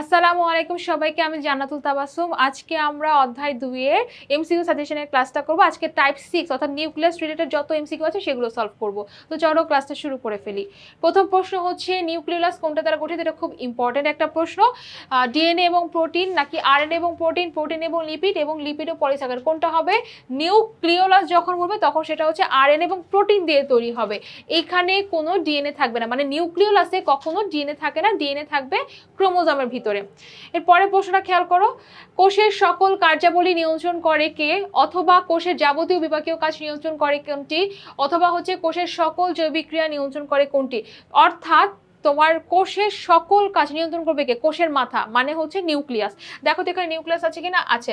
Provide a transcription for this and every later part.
আসসালামু আলাইকুম সবাইকে, আমি জান্নাতুল তাবাসুম আজকে আমরা অধ্যায় দুইয়ের এমসিকিউ সাজেশনের ক্লাসটা করব। আজকে টাইপ সিক্স অর্থাৎ নিউক্লিয়াস রিলেটেড যত এমসিকিউ আছে সেগুলো সলভ করব। তো চলো ক্লাসটা শুরু করে ফেলি। প্রথম প্রশ্ন হচ্ছে নিউক্লিয়াস কোনটা দ্বারা গঠিত? এটা খুব ইম্পর্টেন্ট একটা প্রশ্ন। ডিএনএ এবং প্রোটিন নাকি আরএনএ এবং প্রোটিন প্রোটিন এবং লিপিড এবং লিপিড ও পলিসাকার কোনটা হবে? নিউক্লিওলাস যখন বলবে তখন সেটা হচ্ছে আরএনএ এবং প্রোটিন দিয়ে তৈরি হবে। এখানে কোনো ডিএনএ থাকবে না। মানে নিউক্লিওলাসে কখনো ডিএনএ থাকে না। ডিএনএ থাকবে ক্রোমোজোমের ভিতরে। এর পরের প্রশ্নটা খেয়াল করো, কোষের সকল কার্যাবলী নিয়ন্ত্রণ করে কে? অথবা কোষের যাবতীয় বিভাগীয় কাজ নিয়ন্ত্রণ করে কোনটি? অথবা হচ্ছে কোষের সকল জৈবিক ক্রিয়া নিয়ন্ত্রণ করে কোনটি? অর্থাৎ তোমার কোষের সকল কাজ নিয়ন্ত্রণ করবে কে? কোষের মাথা মানে হচ্ছে নিউক্লিয়াস। দেখো তো এখানে নিউক্লিয়াস আছে কিনা? আছে।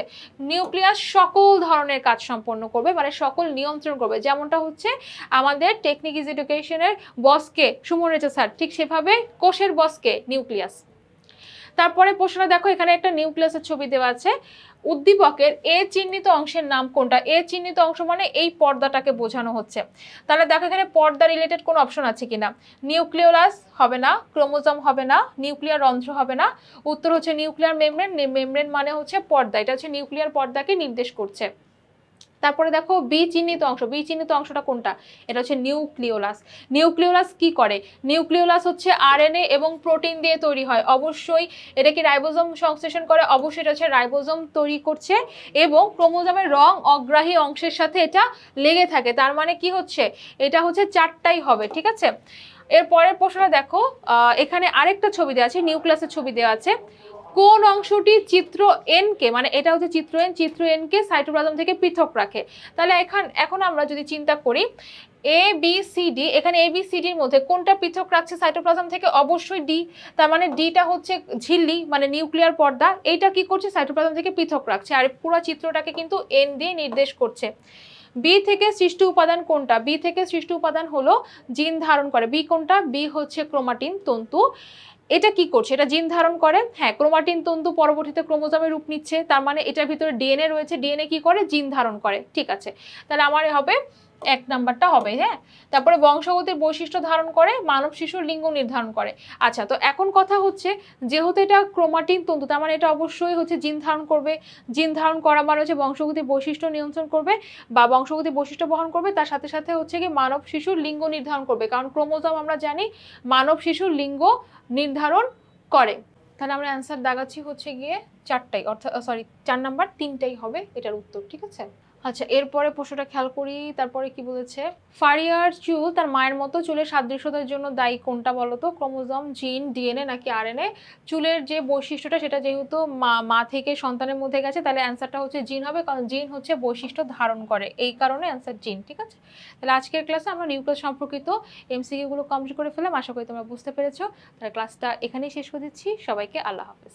নিউক্লিয়াস সকল ধরনের কাজ সম্পন্ন করবে মানে সকল নিয়ন্ত্রণ করবে। যেমনটা হচ্ছে আমাদের টেকনিক ইজ এডুকেশনের বসকে সুমন রেচা স্যার। ঠিক সেভাবে কোষের বসকে নিউক্লিয়াস। তারপরে প্রশ্নটা দেখো এখানে একটা নিউক্লিয়াসের ছবি দেওয়া আছে। উদ্দীপকের এ চিহ্নিত অংশের নাম কোনটা? এ চিহ্নিত অংশ মানে এই পর্দাটাকে বোঝানো হচ্ছে। তাহলে দেখো এখানে পর্দা রিলেটেড কোনো অপশন আছে কিনা? নিউক্লিওলাস হবে না ক্রোমোজোম হবে না নিউক্লিয়ার রন্ধ্র হবে না। উত্তর হচ্ছে নিউক্লিয়ার মেমব্রেন মেমব্রেন মানে হচ্ছে পর্দা। এটা হচ্ছে নিউক্লিয়ার পর্দাকে নির্দেশ করছে। তারপরে দেখো বি চিহ্নিত অংশ বি চিহ্নিত অংশটা কোনটা? এটা হচ্ছে নিউক্লিওলাস। নিউক্লিওলাস কি করে? নিউক্লিওলাস হচ্ছে আরএনএ এবং প্রোটিন দিয়ে তৈরি হয়। অবশ্যই এটা কি রাইবোজোম সংশ্লেষণ করে? অবশ্যই এটা হচ্ছে রাইবোজোম তৈরি করছে এবং ক্রোমোজোমের রং অগ্রাহী অংশের সাথে এটা লেগে থাকে। তার মানে কি হচ্ছে? এটা হচ্ছে চারটাই হবে, ঠিক আছে? এর পরের প্রশ্নটা দেখো এখানে আরেকটা ছবি দেওয়া আছে, নিউক্লিয়াসের ছবি দেওয়া আছে। কোন অংশটি চিত্র এন কে মানে এটা হচ্ছে চিত্র এন চিত্র এন কে সাইটোপ্লাজম থেকে পৃথক রাখে। তাহলে এখন এখন আমরা যদি চিন্তা করি এ বি সি ডি এখানে এ বি সি ডির মধ্যে কোনটা পৃথক রাখছে সাইটোপ্লাজম থেকে? অবশ্যই ডি তার মানে ডিটা হচ্ছে ঝিল্লি মানে নিউক্লিয়ার পর্দা, এইটা কি করছে? সাইটোপ্লাজম থেকে পৃথক রাখছে। আর পুরো চিত্রটাকে কিন্তু এন দিয়ে নির্দেশ করছে। বি থেকে সৃষ্ট উপাদান কোনটা? বি থেকে সৃষ্ট উপাদান হলো জিন ধারণ করে। বি কোনটা? বি হচ্ছে ক্রোমাটিন, তন্তু। এটা কি করছে? এটা জিন ধারণ করে? হ্যাঁ ক্রোমাটিন তন্তু পরবর্তীতে ক্রোমোজোমে রূপ নিচ্ছে। তার মানে এটার ভিতরে ডিএনএ রয়েছে। ডিএনএ কি করে? জিন ধারণ করে। ঠিক আছে। তাহলে আমার হবে এক নাম্বারটা হবে হ্যাঁ? তারপরে বংশগতির বৈশিষ্ট্য ধারণ করে, মানব শিশুর লিঙ্গ নির্ধারণ করে। আচ্ছা তো এখন কথা হচ্ছে, যেহেতু এটা ক্রোমাটিন তন্তু, তার মানে এটা অবশ্যই হচ্ছে জিন ধারণ করবে। জিন ধারণ করা মানে হচ্ছে বংশগতির বৈশিষ্ট্য নিয়ন্ত্রণ করবে বা বংশগতির বৈশিষ্ট্য বহন করবে, তার সাথে সাথে হচ্ছে কি মানব শিশুর লিঙ্গ নির্ধারণ করবে। কারণ ক্রোমোজোম আমরা জানি, মানব শিশুর লিঙ্গ নির্ধারণ করে। তাহলে আমরা অ্যান্সার দাগাচ্ছি হচ্ছে গিয়ে চারটাই অর্থাৎ সরি চার নাম্বার তিনটাই হবে এটার উত্তর, ঠিক আছে? আচ্ছা এরপরে প্রশ্নটা খেয়াল করি, তারপরে কি বলেছে? ফারিয়ার চুল তার মায়ের মতো চুলের সাদৃশ্যতার জন্য দায়ী কোনটা বলতো ক্রোমোজোম, জিন, ডিএনএ নাকি আরএনএ? চুলের যে বৈশিষ্ট্যটা সেটা যেহেতু মা মা থেকে সন্তানের মধ্যে গেছে, তাহলে অ্যান্সারটা হচ্ছে জিন হবে, কারণ জিন হচ্ছে বৈশিষ্ট্য ধারণ করে, এই কারণে অ্যান্সার জিন, ঠিক আছে? তাহলে আজকের ক্লাসে আমরা নিউক্লিয়াস সম্পর্কিত এমসিকিউগুলো কমপ্লিট করে ফেলাম আশা করি তোমরা বুঝতে পেরেছ। তাহলে ক্লাসটা এখানেই শেষ করে দিচ্ছি, সবাইকে আল্লাহ হাফেজ।